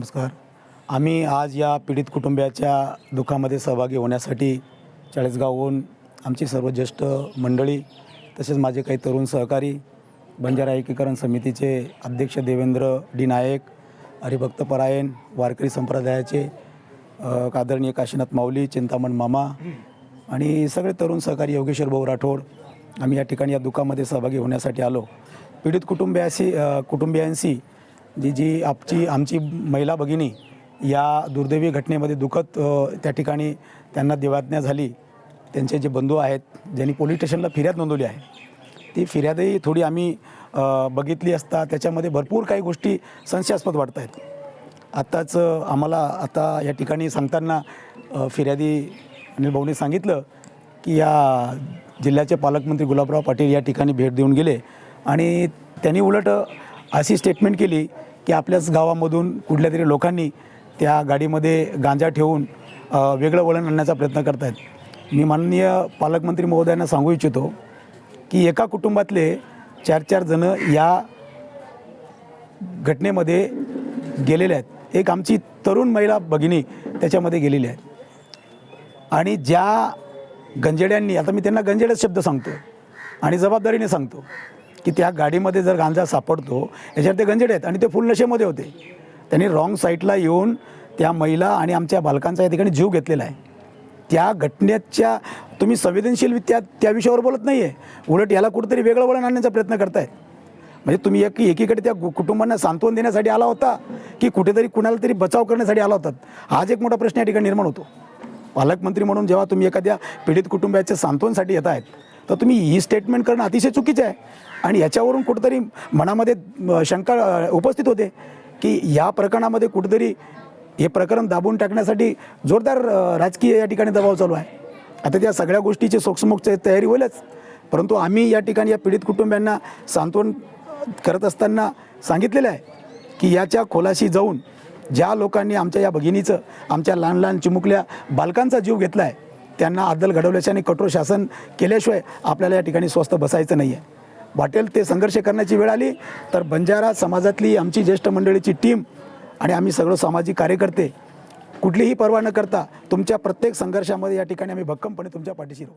नमस्कार. आम्ही आज या पीडित कुटुंबियाच्या दुःखामध्ये सहभागी होण्यासाठी चाळीसगावहून आमची सर्व ज्येष्ठ मंडळी तसेच माझे काही तरुण सहकारी बंजारा एकीकरण समितीचे अध्यक्ष देवेंद्र डी नायक हरिभक्त परायण वारकरी संप्रदायाचे कादरणीय आदरणीय काशीनाथ माऊली चिंतामण मामा आणि सगळे तरुण सहकारी योगेश्वर भाऊ राठोड आम्ही या ठिकाणी या दुःखामध्ये सहभागी होण्यासाठी आलो. पीडित कुटुंबियाशी कुटुंबियांशी जी जी आमची आमची महिला भगिनी या दुर्दैवी घटनेमध्ये दुखत त्या ठिकाणी त्यांना देवाज्ञा झाली. त्यांचे जे बंधू आहेत ज्यांनी पोलीस स्टेशनला फिर्याद नोंदवली आहे ती फिर्यादही थोडी आम्ही बघितली असता. त्याच्यामध्ये भरपूर काही गोष्टी संशयास्पद वाटत आहेत. आत्ताच आम्हाला आता या ठिकाणी सांगताना फिर्यादी अनिल भाऊने सांगितलं की या जिल्ह्याचे पालकमंत्री गुलाबराव पाटील या ठिकाणी भेट देऊन गेले. आणि त्यांनी उलट अशी स्टेटमेंट केली की आपल्याच गावामधून कुठल्या तरी लोकांनी त्या गाडीमध्ये गांजा ठेवून वेगळं वळण आणण्याचा प्रयत्न करत आहेत मी माननीय पालकमंत्री महोदयांना सांगू इच्छितो की एका कुटुंबातले चार चार जणं या घटनेमध्ये गेलेले आहेत. एक आमची तरुण महिला भगिनी त्याच्यामध्ये गेलेली आहे. आणि ज्या गंजेड्यांनी आता मी त्यांना गंजेडच शब्द सांगतो आणि जबाबदारीने सांगतो की त्या गाडीमध्ये जर गांजा सापडतो याच्यावर ते गंजेडे आहेत आणि ते फुल नशेमध्ये होते. त्यांनी रॉंग साईडला येऊन त्या महिला आणि आमच्या बालकांचा या ठिकाणी जीव घेतलेला आहे. त्या घटनेच्या तुम्ही संवेदनशील त्या त्या विषयावर बोलत नाही आहे उलट याला कुठेतरी वेगळं वळण आणण्याचा प्रयत्न करतायत. म्हणजे तुम्ही एक एकीकडे त्या कुटुंबांना सांत्वन देण्यासाठी आला होता की कुठेतरी कुणाला तरी बचाव करण्यासाठी आला होतात हाच एक मोठा प्रश्न या ठिकाणी निर्माण होतो. पालकमंत्री म्हणून जेव्हा तुम्ही एखाद्या पीडित कुटुंबाच्या सांत्वनसाठी येत आहेत तर तुम्ही ही स्टेटमेंट करणं अतिशय चुकीचं आहे. आणि याच्यावरून कुठंतरी मनामध्ये शंका उपस्थित होते की या प्रकरणामध्ये कुठंतरी हे प्रकरण दाबून टाकण्यासाठी जोरदार राजकीय या ठिकाणी दबाव चालू आहे. आता त्या सगळ्या गोष्टीची सोक्षमोक्ष तयारी होईलच. परंतु आम्ही या ठिकाणी या पीडित कुटुंबियांना सांत्वन करत असताना सांगितलेलं आहे की याच्या खोलाशी जाऊन ज्या लोकांनी आमच्या या भगिनीचं आमच्या लहान लहान चिमुकल्या बालकांचा जीव घेतला आहे त्यांना आदल घडवल्याशिवाय आणि कठोर शासन केल्याशिवाय आपल्याला या ठिकाणी स्वस्थ बसायचं नाही आहे वाटेल ते संघर्ष करण्याची वेळ आली तर बंजारा समाजातली आमची ज्येष्ठ मंडळीची टीम आणि आम्ही सगळं सामाजिक कार्यकर्ते कुठलीही पर्वा न करता तुमच्या प्रत्येक संघर्षामध्ये या ठिकाणी आम्ही भक्कमपणे तुमच्या पाठीशी राहू.